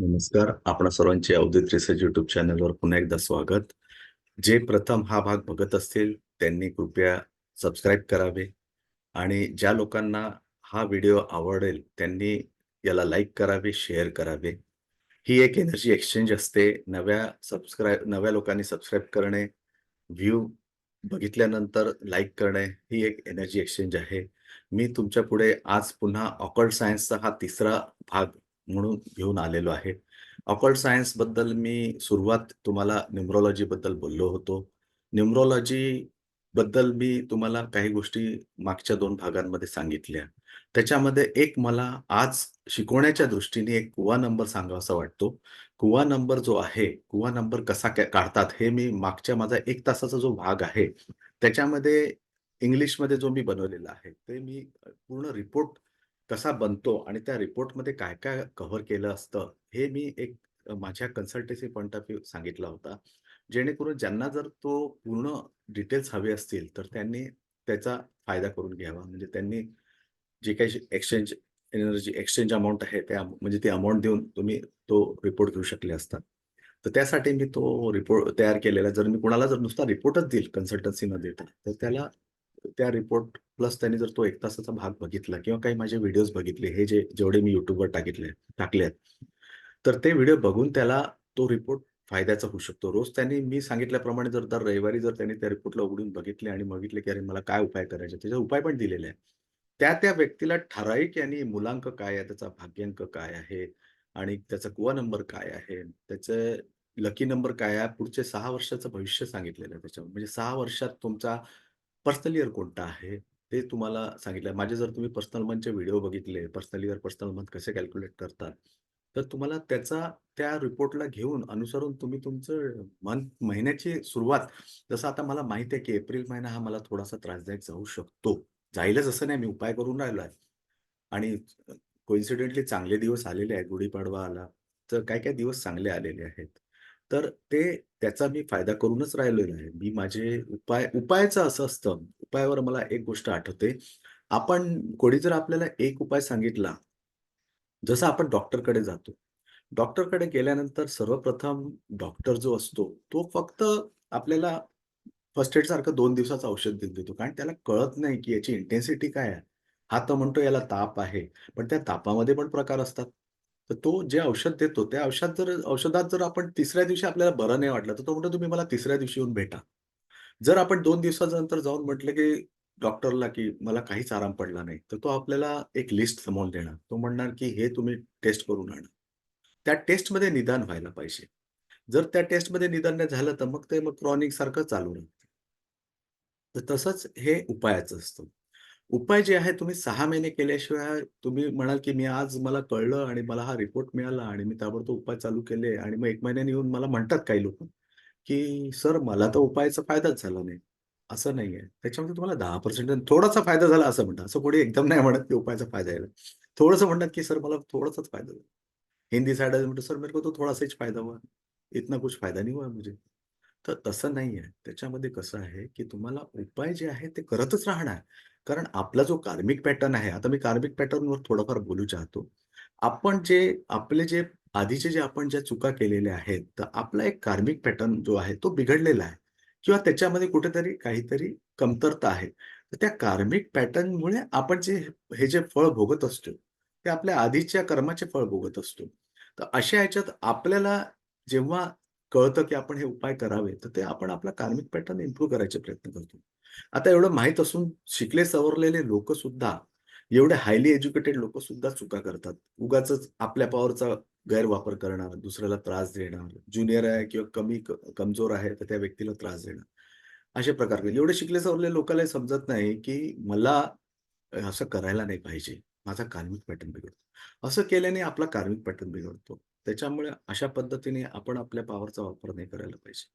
नमस्कार. आपणा सर्वांचे अवधूत रिसर्च युट्यूब चॅनलवर पुन्हा एकदा स्वागत. जे प्रथम हा भाग बघत असतील त्यांनी कृपया सबस्क्राईब करावे. आणि ज्या लोकांना हा व्हिडिओ आवडेल त्यांनी याला लाईक करावे शेअर करावे. ही एक एनर्जी एक्सचेंज असते. नव्या सबस्क्राईब नव्या लोकांनी सबस्क्राईब करणे व्ह्यू बघितल्यानंतर लाईक करणे ही एक एनर्जी एक्सचेंज आहे. मी तुमच्यापुढे आज पुन्हा ऑकर्ड सायन्सचा हा तिसरा भाग म्हणून घेऊन आलेलो आहे. ऑकल्ट सायन्सबद्दल मी सुरुवात तुम्हाला न्यूमरॉलॉजी बद्दल बोललो होतो. न्यूमरॉलॉजी बद्दल मी तुम्हाला काही गोष्टी मागच्या दोन भागांमध्ये सांगितल्या. त्याच्यामध्ये एक मला आज शिकवण्याच्या दृष्टीने एक कुवा नंबर सांगावासा वाटतो. कुवा नंबर जो आहे कुवा नंबर कसा काढतात हे मी मागच्या माझा एक तासाचा जो भाग आहे त्याच्यामध्ये इंग्लिशमध्ये जो मी बनवलेला आहे ते मी पूर्ण रिपोर्ट कसा बनतो आणि त्या रिपोर्टमध्ये काय काय कव्हर केलं असतं हे मी एक माझ्या कन्सल्टन्सी पॉईंट ऑफ व्ह्यू सांगितला होता. जेणेकरून ज्यांना जर तो पूर्ण डिटेल्स हवे असतील तर त्यांनी त्याचा फायदा करून घ्यावा. म्हणजे त्यांनी जे काही एक्सचेंज एनर्जी एक्सचेंज अमाऊंट आहे त्या म्हणजे ती अमाऊंट देऊन तुम्ही तो रिपोर्ट घेऊ शकले असतात. तर त्यासाठी मी तो रिपोर्ट तयार केलेला जर मी कुणाला जर नुसता रिपोर्टच देईल कन्सल्टन्सी न देता तर त्याला त्या रिपोर्ट प्लस त्यांनी जर तो एक तासाचा भाग बघितला किंवा काही माझे व्हिडिओज बघितले हे जे जेवढे मी युट्यूबवर टाकितले टाकले आहेत तर ते व्हिडिओ बघून त्याला तो रिपोर्ट फायद्याचा होऊ शकतो. रोज त्यांनी मी सांगितल्याप्रमाणे जर दर रविवारी जर त्यांनी त्या रिपोर्टला उघडून बघितले आणि बघितले की अरे मला काय उपाय करायचे त्याचे उपाय पण दिलेले आहे त्या त्या व्यक्तीला ठराविक यांनी मुलांक काय आहे त्याचा भाग्यांक काय आहे आणि त्याचा कुवा नंबर काय आहे त्याचं लकी नंबर काय आहे पुढचे सहा वर्षाचं भविष्य सांगितलेलं आहे त्याच्यावर. म्हणजे सहा वर्षात तुमचा पर्सनल इयर कोणता आहे ते तुम्हाला सांगितलं. माझे जर तुम्ही पर्सनल मंथचे व्हिडिओ बघितले पर्सनली जर पर्सनल मंथ कसे कॅल्क्युलेट करतात तर तुम्हाला त्याचा त्या रिपोर्टला घेऊन अनुसरून तुम्ही तुमचं मंथ महिन्याची सुरुवात जसं आता मला माहिती आहे की एप्रिल महिना हा मला थोडासा त्रासदायक जाऊ शकतो. जाईलच असं नाही. मी उपाय करून राहिलो आहे. आणि कोइन्सिडेंटली चांगले दिवस आलेले आहेत. गुढीपाडवा आला. तर काय काय दिवस चांगले आलेले आहेत? तर ते त्याचा मी फायदा करूनच राहिलेलो आहे मी माझे उपाय उपायाचं असं असतं उपायावर मला एक गोष्ट आठवते. आपण कोणी जर आपल्याला एक उपाय सांगितला जसं आपण डॉक्टरकडे जातो. डॉक्टरकडे गेल्यानंतर सर्वप्रथम डॉक्टर जो असतो तो फक्त आपल्याला फर्स्ट एड सारखं दोन दिवसाचं औषध देऊन देतो. कारण त्याला कळत नाही की याची इंटेन्सिटी काय आहे. हा तर म्हणतो याला ताप आहे. पण त्या तापामध्ये पण प्रकार असतात. तर तो जे औषध देतो त्या औषध जर औषधात जर आपण तिसऱ्या दिवशी आपल्याला बरं नाही वाटलं तर तो म्हणतो तुम्ही मला तिसऱ्या दिवशी येऊन भेटा. जर आपण दोन दिवसानंतर जाऊन म्हटलं की डॉक्टरला की मला काहीच आराम पडला नाही. तर तो आपल्याला एक लिस्ट समोर देणार. तो म्हणणार की हे तुम्ही टेस्ट करून आणा. त्या टेस्टमध्ये निदान व्हायला पाहिजे. जर त्या टेस्टमध्ये निदान नाही झालं तर मग ते मग क्रॉनिक सारखं चालू राहतं. तर तसंच हे उपायाचं असतं. उपाय जे आहे तुम्ही सहा महिने केल्याशिवाय तुम्ही म्हणाल की मी आज मला कळलं आणि मला हा रिपोर्ट मिळाला आणि मी ताबडतोब उपाय चालू केले आणि मग एक महिन्याने येऊन मला म्हणतात काही लोक की सर मला तर उपायाचा फायदाच झाला नाही. असं नाहीये त्याच्यामध्ये तुम्हाला दहा पर्सेंट थोडासा फायदा झाला असं म्हणतात. असं कोणी एकदम नाही म्हणत की उपायाचा फायदा झाला थोडंसं म्हणतात की सर मला थोडासाच फायदा झाला. हिंदी साइड म्हणतो सर मेरे को तो थोडासा ही फायदा हुआ. इतना कुछ फायदा नहीं हुआ मुझे. तर तसं नाही आहे. त्याच्यामध्ये कसं आहे की तुम्हाला उपाय जे आहे ते करतच राहणार. कारण आपला जो कार्मिक पॅटर्न आहे आता मी कार्मिक पॅटर्नवर थोडंफार बोलू चाहतो. आपण जे आपले जे आधीचे जे आपण ज्या चुका केलेल्या आहेत तर आपला एक कार्मिक पॅटर्न जो आहे तो बिघडलेला आहे. किंवा त्याच्यामध्ये कुठेतरी काहीतरी कमतरता आहे. तर त्या कार्मिक पॅटर्नमुळे आपण जे हे जे फळ भोगत असतो ते आपल्या आधीच्या कर्माचे फळ भोगत असतो. तर अशा ह्याच्यात आपल्याला जेव्हा कळतं की आपण हे उपाय करावे तर ते आपण आपला कार्मिक पॅटर्न इम्प्रूव्ह करायचे प्रयत्न करतो. आता एवढं माहीत असून शिकले सवरलेले लोक सुद्धा एवढे हायली एज्युकेटेड लोक सुद्धा चुका करतात. उगाच आपल्या पॉवरचा गैरवापर करणार दुसऱ्याला त्रास देणार ज्युनियर आहे किंवा कमी कमजोर आहे तर त्या व्यक्तीला त्रास देणार. असे प्रकार एवढे शिकले सवरले लोकांना समजत नाही की मला असं करायला नाही पाहिजे. माझा कार्मिक पॅटर्न बिघडतो. असं केल्याने आपला कार्मिक पॅटर्न बिघडतो. त्याच्यामुळे अशा पद्धतीने आपण आपल्या पॉवरचा वापर नाही करायला पाहिजे.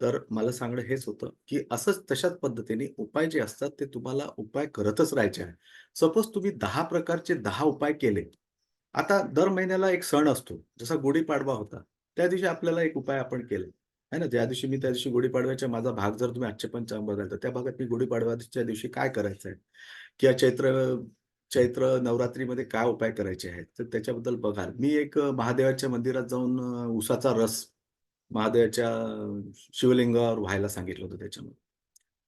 तर मला सांगणं हेच होतं की असंच तशाच पद्धतीने उपाय जे असतात ते तुम्हाला उपाय करतच राहायचे आहे सपोज तुम्ही दहा प्रकारचे दहा उपाय केले. आता दर महिन्याला एक सण असतो. जसा गुढीपाडवा होता. त्या दिवशी आपल्याला एक उपाय आपण केले. आहे ना? ज्या दिवशी मी त्या दिवशी गुढीपाडव्याच्या माझा भाग जर तुम्ही आजचे पंचांग बघाल तर त्या भागात मी गुढीपाडव्याच्या दिवशी काय करायचं आहे किंवा चैत्र चैत्र नवरात्रीमध्ये काय उपाय करायचे आहेत, तर त्याच्याबद्दल बघाल. मी एक महादेवाच्या मंदिरात जाऊन उसाचा रस महादेवाच्या शिवलिंगावर व्हायला सांगितलं होतं त्याच्यामध्ये.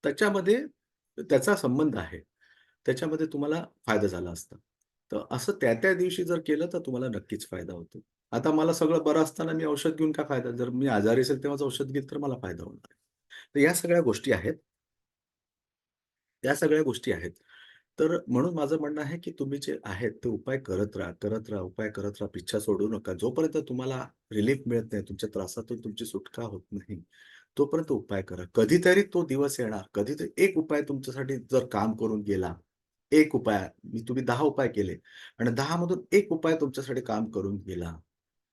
त्याच्यामध्ये त्याचा संबंध आहे. त्याच्यामध्ये तुम्हाला फायदा झाला असता. तर असं त्या-त्या दिवशी जर केलं तर तुम्हाला नक्कीच फायदा होतो. आता मला सगळं बरं असताना मी औषध घेऊन काय फायदा? जर मी आजारी असेल तेव्हाच औषध घेत तर मला फायदा होणार आहे. तर या सगळ्या गोष्टी आहेत. या सगळ्या गोष्टी आहेत. तर म्हणून माझं म्हणणं आहे, की तुम्ही जे आहेत ते उपाय करत राहा, करत राहा, उपाय करत राहा, पिच्छा सोडू नका. जोपर्यंत तुम्हाला रिलीफ मिळत नाही, तुमच्या त्रासातून तुमची सुटका होत नाही, तोपर्यंत उपाय करा. कधीतरी तो दिवस येणार, कधीतरी एक उपाय तुमच्यासाठी जर काम करून गेला, एक उपाय, मी तुम्ही दहा उपाय केले आणि दहा मधून एक उपाय तुमच्यासाठी काम करून गेला,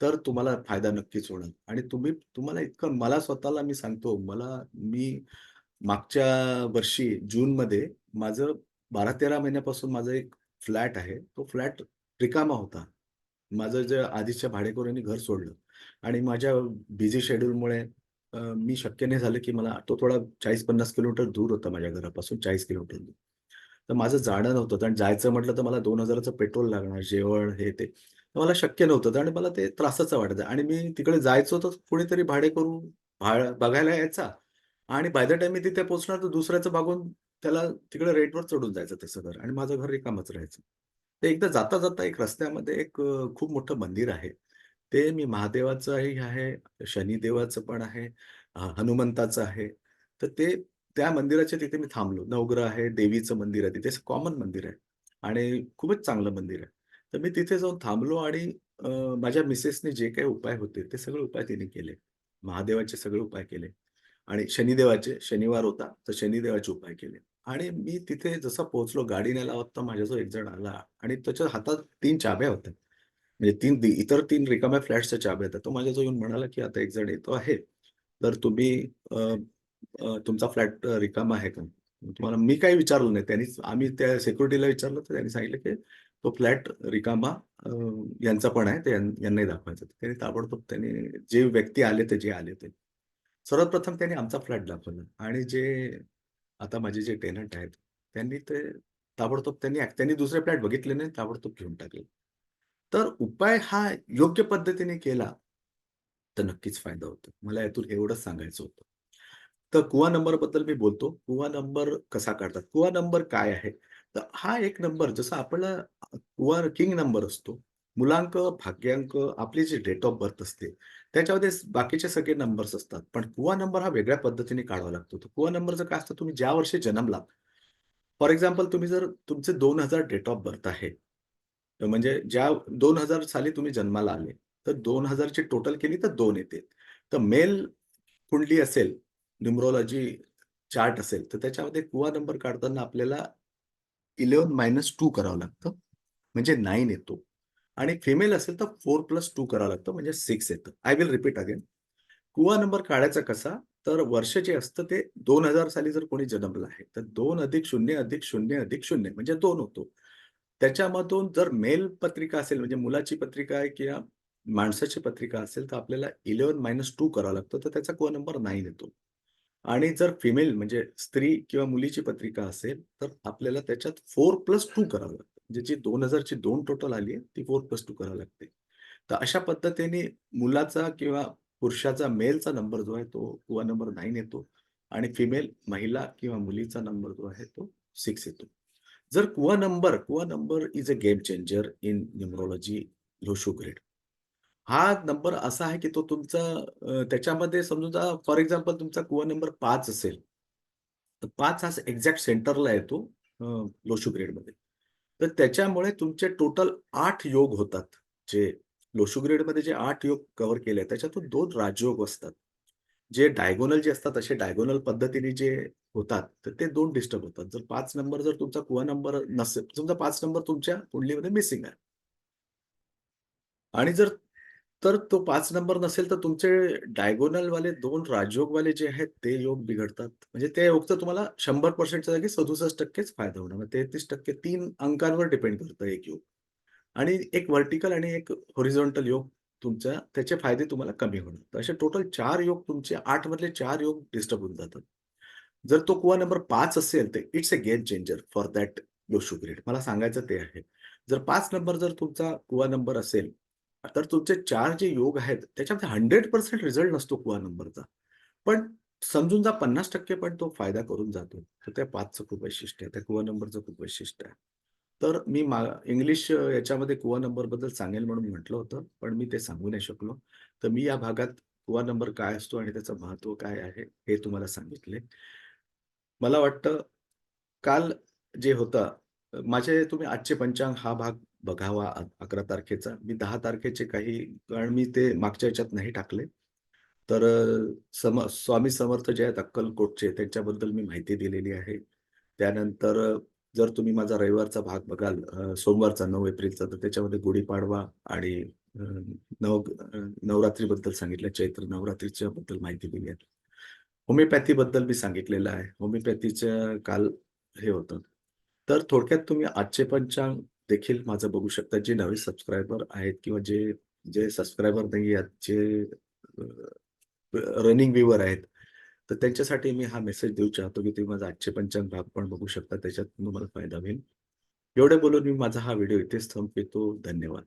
तर तुम्हाला फायदा नक्कीच होणार आणि तुम्ही तुम्हाला इतकं मला स्वतःला मी सांगतो, मला मी मागच्या वर्षी जूनमध्ये माझं 12-13 महिन्यापासून माझा एक फ्लॅट आहे. तो फ्लॅट रिकामा होता. माझं जे आधीच्या भाडेकरूंनी घर सोडलं आणि माझ्या बिझी शेड्यूलमुळे मी शक्य नाही झालं, की मला तो थोडा 40-50 किलोमीटर दूर होता माझ्या घरापासून 40 किलोमीटर दूर. तर माझं जाणं नव्हतं आणि जायचं म्हटलं तर मला 2000चं पेट्रोल लागणार, जेवण हे ते. मला शक्य नव्हतं आणि मला ते त्रासाचं वाटायचं आणि मी तिकडे जायचो तर कुणीतरी भाडे करू भा बघायला यायचा आणि बाय द टाईम मी तिथे पोहोचणार तर दुसऱ्याचं बघून त्याला तिकडे रेटवर चढून जायचं त्याचं घर आणि माझं घर रिकामच राहायचं. ते एकदा जाता-जाता एक रस्त्यामध्ये एक खूप मोठं मंदिर आहे. ते मी महादेवाचंही आहे, शनिदेवाचं पण आहे, हनुमंताचं आहे. तर ते त्या मंदिराच्या तिथे मी थांबलो. नवग्रह आहे, देवीचं मंदिर आहे तिथे कॉमन मंदिर आहे आणि खूपच चांगलं मंदिर आहे. तर मी तिथे जाऊन थांबलो आणि माझ्या मिसेसने जे काही उपाय होते ते सगळे उपाय तिने केले. महादेवाचे सगळे उपाय केले आणि शनिदेवाचे शनिवार होता, तर शनिदेवाचे उपाय केले आणि मी तिथे जसं पोहोचलो गाडी न्यायला होता माझ्याजवळ एक जण आला आणि त्याच्या हातात तीन चाब्या होत्या. म्हणजे तीन इतर तीन रिकाम्या फ्लॅटच्या चाब्या होत्या. तो माझ्याजवळ येऊन म्हणाला, की "आता एक जण येतो आहे, तर तुम्ही तुमचा फ्लॅट रिकामा आहे का?" तुम्हाला मी काही विचारलं नाही. त्यांनी आम्ही त्या सेक्युरिटीला विचारलं, तर त्यांनी सांगितलं, की "तो फ्लॅट रिकामा यांचा पण आहे, ते यांनाही दाखवायचा." त्यांनी ताबडतोब त्यांनी जे व्यक्ती आले ते जे आले ते. सर्वप्रथम त्यांनी आमचा फ्लॅट दाखवला आणि जे आता माझे जे टेनंट आहेत, त्यांनी ते ताबडतोब त्यांनी त्यांनी दुसरे फ्लॅट बघितले नाही, ताबडतोब घेऊन टाकले. तर उपाय हा योग्य पद्धतीने केला, तर नक्कीच फायदा होतो. मला यातून एवढंच सांगायचं होतं. तर कुवा नंबरबद्दल मी बोलतो. कुवा नंबर कसा काढतात? कुवा नंबर काय आहे? तर हा एक नंबर जसा आपला कुवा किंग नंबर असतो. मुलांक भाग्यांक, आपली जी डेट ऑफ बर्थ असते, त्याच्यामध्ये बाकीचे सगळे नंबर्स असतात. पण कुवा नंबर हा वेगळ्या पद्धतीने काढावा लागतो. तर कुवा नंबरचं काय असतं, तुम्ही ज्या वर्षी जन्मला फॉर एक्झाम्पल तुम्ही जर तुमचे 2000 डेट ऑफ बर्थ आहे, तर म्हणजे ज्या दोन हजार साली तुम्ही जन्माला आले, तर दोन हजारची टोटल केली तर दोन येते. तर मेल कुंडली असेल, न्युमरोलॉजी चार्ट असेल, तर त्याच्यामध्ये कुवा नंबर काढताना आपल्याला 11-2 करावं लागतं. म्हणजे नाईन येतो आणि फिमेल असेल तर 4+2 करावं लागतं म्हणजे सिक्स येतं. I will repeat again. Kua number काढायचा कसा? तर वर्ष जे असतं ते दोन हजार साली जर कोणी जन्मलं आहे, तर 2+0+0+0 म्हणजे दोन होतो. त्याच्यामधून जर मेल पत्रिका असेल म्हणजे मुलाची पत्रिका आहे किंवा माणसाची पत्रिका असेल, तर आपल्याला 11-2 करावं लागतं, तर त्याचा कुवा नंबर नाही येतो. आणि जर फिमेल म्हणजे स्त्री किंवा मुलीची पत्रिका असेल, तर आपल्याला त्याच्यात 4+2 करावं लागतं. म्हणजे जी 2000 ची 2 टोटल आली आहे, ती 4+2 करावी लागते. तर अशा पद्धतीने मुलाचा किंवा पुरुषाचा मेलचा नंबर जो आहे तो कुवा नंबर नाईन येतो आणि फिमेल महिला किंवा मुलीचा नंबर जो आहे तो सिक्स येतो. जर कुवा नंबर कुवा number is a game changer in numerology लोशो ग्रेड हा नंबर असा आहे, की तो तुमचा त्याच्यामध्ये समजा फॉर एक्झाम्पल तुमचा कुवा नंबर पाच असेल, तर पाच हा एक्झॅक्ट सेंटरला येतो अ, लोशो ग्रिडमध्ये. तर त्याच्यामुळे तुमचे टोटल आठ योग होतात. जे लोशुग्रेडमध्ये जे आठ योग कव्हर केले त्याच्यातून दोन राजयोग असतात. जे डायगोनल जे असतात, असे डायगोनल पद्धतीने जे होतात, तर ते दोन डिस्टर्ब होतात. जर पाच नंबर जर तुमचा कुवा नंबर नसेल, तुमचा पाच नंबर तुमच्या कुंडलीमध्ये मिसिंग आहे. आणि जर तर तो 5 नंबर नसेल, तर तुमचे डायगोनलवाले 2 राजयोगवाले जे आहेत, ते योग बिघडतात. म्हणजे ते योग तर तुम्हाला 100% च्या जागी 67%च फायदा होणार. म्हणजे 33% 3 अंकांवर डिपेंड करतं एक योग. आणि एक व्हर्टिकल आणि एक हॉरिझॉन्टल योग तुमच्या त्याचे फायदे तुम्हाला कमी होणार. तर असे टोटल 4 योग तुमचे 8 मधले 4 योग डिस्टर्ब होऊन जातात. जर तो कुवा नंबर 5 असेल, तर it's a game changer for that Lo Shu grid. मला सांगायचं ते आहे. जर 5 नंबर जर तुमचा कुवा नंबर असेल, तर तुमचे चार जे योग आहेत, त्याच्यामध्ये 100% रिझल्ट नसतो कुवा नंबरचा. पण समजून जा 50% पण तो फायदा करून जातो. तर त्या पाचचं खूप वैशिष्ट्य आहे. त्या कुवा नंबरचं खूप वैशिष्ट्य आहे. तर मी मा इंग्लिश याच्यामध्ये कुवा नंबरबद्दल सांगेल म्हणून म्हटलं होतं, पण मी ते सांगू नाही शकलो. तर मी या भागात कुवा नंबर काय असतो आणि त्याचं महत्त्व काय आहे, हे तुम्हाला सांगितले. मला वाटतं काल जे होतं, माझे तुम्ही आजचे पंचांग हा भाग बघावा अकरा तारखेचा. मी दहा तारखेचे काही कारण मी ते मागच्या याच्यात नाही टाकले. तर सम स्वामी समर्थ जे आहेत अक्कलकोटचे त्यांच्याबद्दल मी माहिती दिलेली आहे. त्यानंतर जर तुम्ही माझा रविवारचा भाग बघाल सोमवारचा नऊ एप्रिलचा तर त्याच्यामध्ये गुढीपाडवा आणि नव नवरात्रीबद्दल सांगितलं. चैत्र नवरात्रीच्या बद्दल माहिती दिली आहे. होमिओपॅथीबद्दल मी सांगितलेलं आहे. होमिओपॅथीचं काल हे होतं. तर थोडक्यात तुम्ही आजचे पंचांग देखील माझं बघू शकता. जे नवे सबस्क्रायबर आहेत किंवा जे जे सबस्क्रायबर नाही आहेत, जे रनिंग व्ह्यूवर आहेत. तर त्यांच्यासाठी मी हा मेसेज देऊ चाहतो, की तुम्ही माझा आजचे पंचांग भाग पण बघू शकता. त्याच्यात तुम्हाला फायदा होईल. एवढे बोलून मी माझा हा व्हिडिओ इथेच थांबवितो. धन्यवाद.